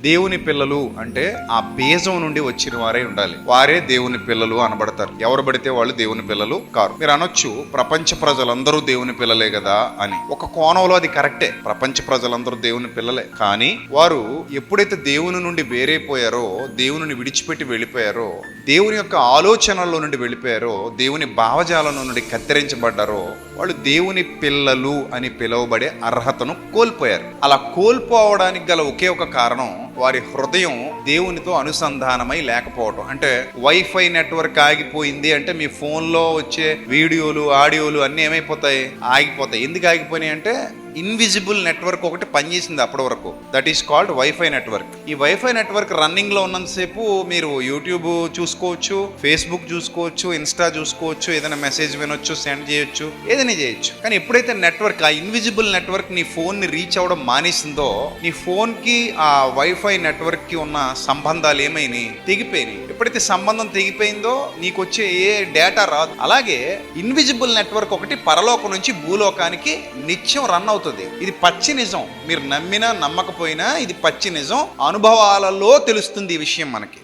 దేవుని పిల్లలు అంటే ఆ బీజం నుండి వచ్చిన వారే ఉండాలి. వారే దేవుని పిల్లలు అనబడతారు. ఎవరు పడితే వాళ్ళు దేవుని పిల్లలు కారు. మీరు అనొచ్చు ప్రపంచ ప్రజలందరూ దేవుని పిల్లలే కదా అని. ఒక కోణంలో అది కరెక్టే. ప్రపంచ ప్రజలందరూ దేవుని పిల్లలే. కానీ వారు ఎప్పుడైతే దేవుని నుండి వేరైపోయారో దేవుని విడిచిపెట్టి వెళ్ళిపోయారో దేవుని యొక్క ఆలోచనల్లో నుండి వెళ్ళిపోయారో దేవుని భావజాలం నుండి కత్తిరించబడ్డారో వాళ్ళు దేవుని పిల్లలు అని పిలువబడే అర్హతను కోల్పోయారు. అలా కోల్పోవడానికి గల ఒకే ఒక కారణం వారి హృదయం దేవునితో అనుసంధానమై లేకపోవటం. అంటే వైఫై నెట్వర్క్ ఆగిపోయింది అంటే మీ ఫోన్లో వచ్చే వీడియోలు ఆడియోలు అన్నీ ఏమైపోతాయి? ఆగిపోతాయి. ఎందుకు ఆగిపోయినాయి అంటే ఇన్విజిబుల్ నెట్వర్క్ ఒకటి పనిచేసింది అప్పటి వరకు. That is called wifi network ఈ వైఫై నెట్వర్క్ రన్నింగ్లో ఉన్నంతసేపు మీరు యూట్యూబ్ చూసుకోవచ్చు ఫేస్బుక్ చూసుకోవచ్చు ఇన్స్టా చూసుకోవచ్చు ఏదైనా మెసేజ్ వినొచ్చు సెండ్ చేయొచ్చు ఏదైనా చేయొచ్చు. కానీ ఎప్పుడైతే నెట్వర్క్ ఆ ఇన్విజిబుల్ నెట్వర్క్ నీ ఫోన్ని రీచ్ అవ్వడం మానేసిందో నీ ఫోన్కి ఆ వైఫై నెట్వర్క్కి ఉన్న సంబంధాలు ఏమైనాయి? తెగిపోయినాయి. ఎప్పుడైతే సంబంధం తెగిపోయిందో నీకు వచ్చే ఏ డేటా రాదు. అలాగే ఇన్విజిబుల్ నెట్వర్క్ ఒకటి పరలోకం నుంచి భూలోకానికి నిత్యం రన్ అవుతుంది. అవుతుంది ఇది పచ్చి నిజం. మీరు నమ్మినా నమ్మకపోయినా ఇది పచ్చి నిజం. అనుభవాలలో తెలుస్తుంది ఈ విషయం మనకి.